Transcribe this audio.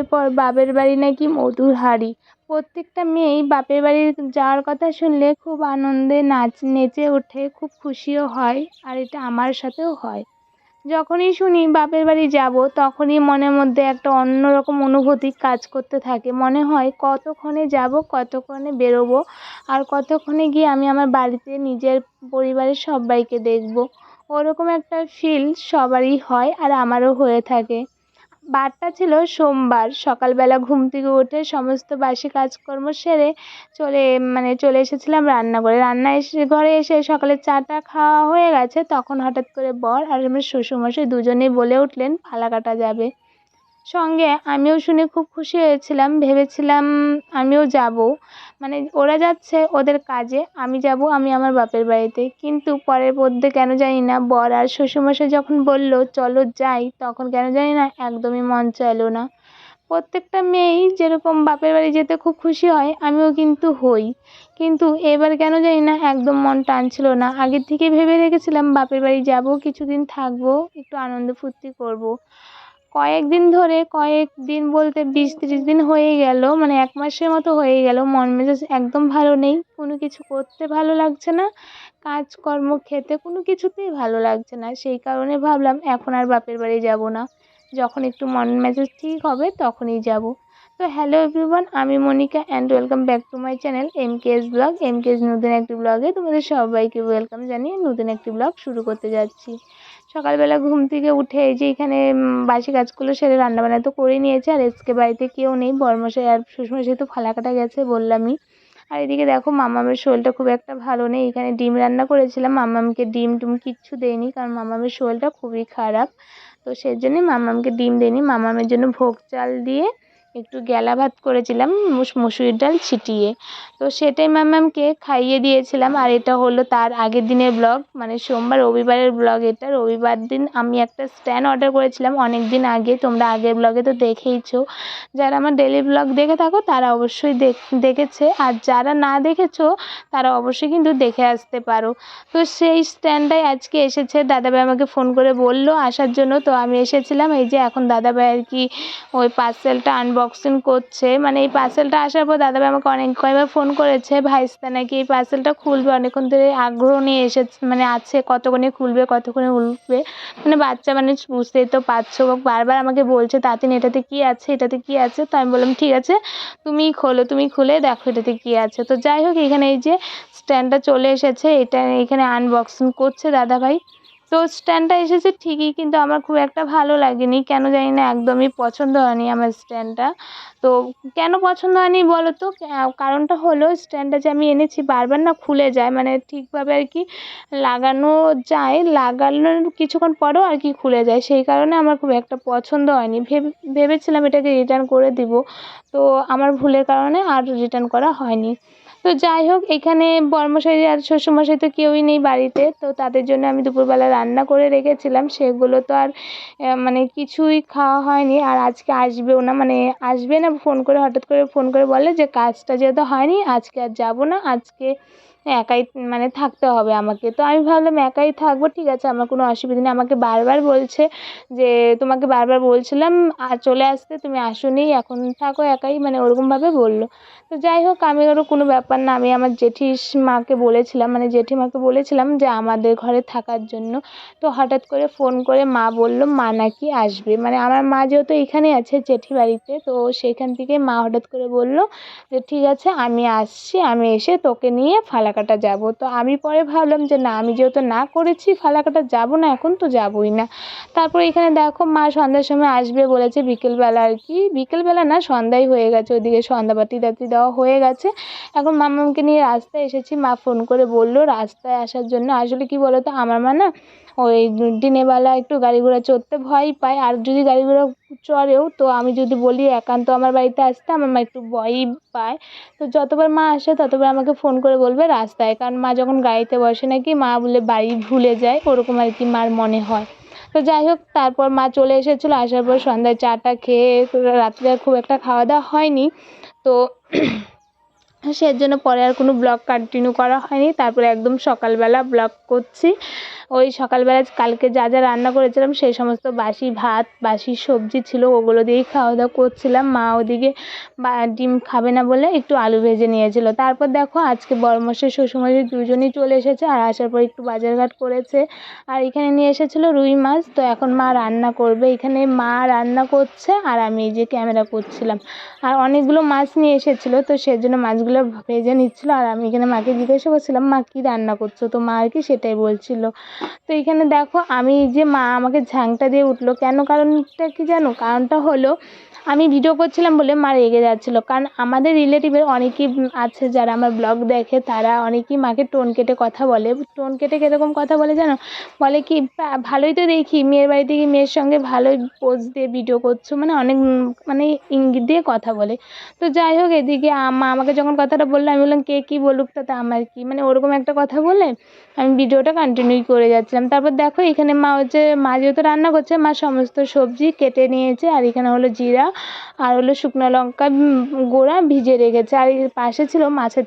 বিয়ের পর বাপের বাড়ি নাকি মধুর হাঁড়ি। প্রত্যেকটা মেয়েই বাপের বাড়ি যাওয়ার কথা শুনলে খুব আনন্দে নাচ, নেচে ওঠে, খুব খুশিও হয় আর এটা আমার সাথেও হয়। যখনই শুনি বাপের বাড়ি যাব, তখনই মনের মধ্যে একটা অন্যরকম অনুভূতি কাজ করতে থাকে। মনে হয় কতক্ষণে যাব, কতক্ষণে বেরোবো আর কতক্ষণে গিয়ে আমি আমার বাড়িতে নিজের পরিবারের সবাইকে দেখব। ওরকম একটা ফিল সবারই হয় আর আমারও হয়ে থাকে। বারটা ছিল সোমবার। সকালবেলা ঘুম থেকে উঠে সমস্ত বাসি কাজকর্ম সেরে চলে মানে চলে এসেছিলাম রান্নাঘরে। রান্না এসে, ঘরে এসে সকালে চাটা খাওয়া হয়ে গেছে। তখন হঠাৎ করে বর আর আমার শ্বশুরমশাই দুজনেই বলে উঠলেন ফালা কাটা যাবে। সঙ্গে আমিও শুনে খুব খুশি হয়েছিলাম। ভেবেছিলাম আমিও যাব। মানে ওরা যাচ্ছে ওদের কাজে, আমি যাব, আমি আমার বাপের বাড়িতে। কিন্তু পরের মধ্যে কেন জানি না, বর আর শ্বশুরমশাই যখন বলল, চলো যাই, তখন কেন জানি না একদমই মন চাইলো না। প্রত্যেকটা মেয়েই যেরকম বাপের বাড়ি যেতে খুব খুশি হয়, আমিও কিন্তু হই। কিন্তু এবার কেন জানি না একদম মন টানছিল না। আগের থেকে ভেবে রেখেছিলাম বাপের বাড়ি যাব, কিছুদিন থাকব, একটু আনন্দ ফুর্তি করব। কয়েকদিন ধরে, কয়েকদিন বলতে বিশ তিরিশ দিন হয়ে গেল মানে এক মাসের মতো হয়ে গেল, মন মেজাজ একদম ভালো নেই, কোনো কিছু করতে ভালো লাগছে না, কাজকর্ম খেতে কোনো কিছুতেই ভালো লাগছে না, সেই কারণে ভাবলাম এখন আর বাপের বাড়ি যাব না, যখন একটু মন মেজাজ ঠিক হবে তখনই যাব। তো হ্যালো এভরিওয়ান আমি Monika and welcome back to my channel M K S blog M K S নতুন একটি ব্লগে তোমাদের সবাইকে ওয়েলকাম জানিয়ে নতুন একটি ব্লগ শুরু করতে যাচ্ছি। সকালবেলা ঘুম থেকে উঠে এই যে এখানে বাসি কাজগুলো সেরে রান্নাবান্না তো করে নিয়েছে, আর এসকে বাড়িতে কেউ নেই, বরমশাই আর শ্বশুরমশাই তো ফালাকাটা গেছে বললামই। আর এদিকে দেখো, মামামের শরীরটা খুব একটা ভালো নেই, এখানে ডিম রান্না করেছিলাম, মামামকে ডিম টুম কিচ্ছু দেয়নি, কারণ মামামের শরীরটা খুবই খারাপ। তো সেই জন্যই মামামকে ডিম দেয়নি, মামামের জন্য ভোগ চাল দিয়ে একটু গ্যালা ভাত করেছিলাম মুসুরির ডাল ছিটিয়ে। তো সেটাই ম্যাম ম্যামকে খাইয়ে দিয়েছিলাম। আর এটা হলো তার আগের দিনের ব্লগ মানে সোমবার, রবিবারের ব্লগ এটা। রবিবার দিন আমি একটা স্ট্যান্ড অর্ডার করেছিলাম অনেক দিন আগে, তোমরা আগের ব্লগে তো দেখেইছো। যারা আমার ডেলি ব্লগ দেখে থাকো, তারা অবশ্যই দেখেছে। আর যারা না দেখেছ, তারা অবশ্যই কিন্তু দেখে আসতে পারো। তো সেই স্ট্যান্ডটাই আজকে এসেছে। দাদাভাই আমাকে ফোন করে বলল আসার জন্য। তো আমি এসেছিলাম, এই যে এখন দাদাভাই আর কি ওই পার্সেলটা আনবক্স আনবক্সিং করছে। মানে এই পার্সেলটা আসার পর দাদাভাই আমাকে অনেক কয়েকবার ফোন করেছে ভাইস্তা নাকি এই পার্সেলটা খুলবে? অনেকক্ষণ ধরে আগ্রহ নিয়ে এসেছে মানে আছে, কতক্ষণে খুলবে, কতক্ষণে উঠবে? মানে বাচ্চা মানুষ বুঝতেই তো পারছ বারবার আমাকে বলছে তাতিন এটাতে কী আছে, এটাতে কী আছে? তো আমি বললাম, ঠিক আছে, তুমি খোলো, তুমি খুলে দেখো এটাতে কী আছে। তো যাই হোক, এখানে এই যে স্ট্যান্ডটা চলে এসেছে, এটা এখানে আনবক্সিং করছে দাদাভাই। তো স্ট্যান্ডটা এসেছে ঠিকই, কিন্তু আমার খুব একটা ভালো লাগেনি। কেন জানি না একদমই পছন্দ হয়নি আমার স্ট্যান্ডটা তো কেন পছন্দ হয়নি বলো তো কারণটা হলো স্ট্যান্ডটা যে আমি এনেছি বারবার না খুলে যায় মানে ঠিকভাবে আর কি লাগানো যায়, লাগানোর কিছুক্ষণ পরেও আর কি খুলে যায়। সেই কারণে আমার খুব একটা পছন্দ হয়নি। ভেবে, ভেবেছিলাম এটাকে রিটার্ন করে দিব। তো আমার ভুলের কারণে আর রিটার্ন করা হয়নি। তো যাই হোক, এখানে বরমশাই আর শ্বশুরমশাই তো কেউই নেই বাড়িতে। তো তাদের জন্য আমি দুপুরবেলা রান্না করে রেখেছিলাম। সেগুলো তো আর মানে কিছুই খাওয়া হয়নি। আর আজকে আসবেও না মানে আসবে না, ফোন করে, হঠাৎ করে ফোন করে বলে যে কাজটা যেহেতু হয়নি, আজকে আর যাব না। আজকে একাই মানে থাকতে হবে আমাকে। তো আমি ভাবলাম একাই থাকব, ঠিক আছে, আমার কোনো অসুবিধা নেই। আমাকে বারবার বলছে যে, তোমাকে বারবার বলছিলাম চলে আসতে, তুমি আসোনি, এখন থাকো একাই। মানে ওরকমভাবে বলল। তো যাই হোক, আমি ওরও কোনো ব্যাপার না, আমি আমার জেঠির মাকে বলেছিলাম মানে জেঠিমাকে বলেছিলাম যে, আমাদের ঘরে থাকার জন্য। তো হঠাৎ করে ফোন করে মা বলল, মা নাকি আসবে। মানে আমার মা যেহেতু এখানে আছে জেঠি বাড়িতে, তো সেখান থেকে মা হঠাৎ করে বলল যে, ঠিক আছে, আমি আসছি, আমি এসে তোকে নিয়ে ফালাকাটা যাব। তো আমি পরে ভাবলাম যে না, আমি যেহেতু না করেছি, ফালাকাটা যাব না, এখন তো যাবই না। তারপর এখানে দেখো, মা সন্ধ্যার সময় আসবে বলেছে বিকেলবেলা আর কি। বিকেলবেলা না সন্ধ্যাই হয়ে গেছে, ওইদিকে সন্ধ্যাবাতি টাতি দেওয়া হয়ে গেছে। এখন মামাকে নিয়ে রাস্তায় এসেছি, মা ফোন করে বলল, রাস্তায় আসার জন্য। আসলে কি বলো তো আমার মা না ওই দিনের বেলা একটু গাড়ি ঘোড়া চড়তে ভয় পায়। আর যদি গাড়ি ঘোড়া চড়েও, তো আমি যদি বলি একান্ত আমার বাড়িতে আসতে, আমার মা একটু ভয়ই পায়। তো যতবার মা আসে, ততবার আমাকে ফোন করে বলবে রাস্তায়। কারণ মা যখন গাড়িতে বসে নাকি, মা বলে বাড়ি ভুলে যায়, ওরকম আর কি মার মনে হয়। তো যাই হোক, তারপর মা চলে এসেছিল, আসার পর সন্ধ্যায় চাটা খেয়ে রাত্রে খুব একটা খাওয়া দাওয়া হয়নি। তো সেজন্য পরে আর কোনো ব্লগ কন্টিনিউ করা হয়নি। তারপরে একদম সকালবেলা ব্লগ করছি। ওই সকালবেলা কালকে যা যা রান্না করেছিলাম সেই সমস্ত বাসি ভাত, বাসি সবজি ছিল, ওগুলো দিয়েই খাওয়া দাওয়া করছিলাম। মা ওদিকে বা, ডিম খাবে না বলে একটু আলু ভেজে নিয়েছিল। তারপর দেখো আজকে বড়মশাই শ্বশুরমশাই দুজনেই চলে এসেছে আর আসার পর একটু বাজারঘাট করেছে। আর এখানে নিয়ে এসেছিল রুই মাছ। তো এখন মা রান্না করবে। এখানে মা রান্না করছে আর আমি এই যে ক্যামেরা করছিলাম। আর অনেকগুলো মাছ নিয়ে এসেছিল। তো সেজন্য মাছগুলো ভেজে নিচ্ছিলো। আর আমি এখানে মাকে জিজ্ঞাসা করছিলাম, মা কী রান্না করছ? তো মা আর কি সেটাই বলছিলো। তো এখানে দেখো, আমি যে মা আমাকে ঝাংটা দিয়ে উঠল। কেন? কারণটা কি জানো? কারণটা হলো, আমি ভিডিও করছিলাম বলে মা রেগে যাচ্ছিল। কারণ আমাদের রিলেটিভের অনেকেই আছে যারা আমার ব্লগ দেখে, তারা অনেকেই মাকে টোন কেটে কথা বলে। টোন কেটে কীরকম কথা বলে জানো? বলে কি ভালোই তো দেখি। মেয়ের বাড়িতে গিয়ে মেয়ের সঙ্গে ভালোই পোজ দিয়ে ভিডিও করছ? মানে অনেক মানে ইঙ্গিত দিয়ে কথা বলে। তো যাই হোক, এদিকে মা আমাকে যখন কথাটা বলল, আমি বললাম, কে কী বলুক তাতে আমার কী? মানে ওরকম একটা কথা বলে আমি ভিডিওটা কন্টিনিউ করে যাচ্ছিলাম। তারপর দেখো এখানে মা হচ্ছে, মা যেহেতু রান্না করছে, মা সমস্ত সবজি কেটে নিয়েছে। আর এখানে হলো জিরা, আর হলো শুকনো লঙ্কা গুঁড়া ভিজিয়ে রেখেছে। আর পাশে ছিল মাছের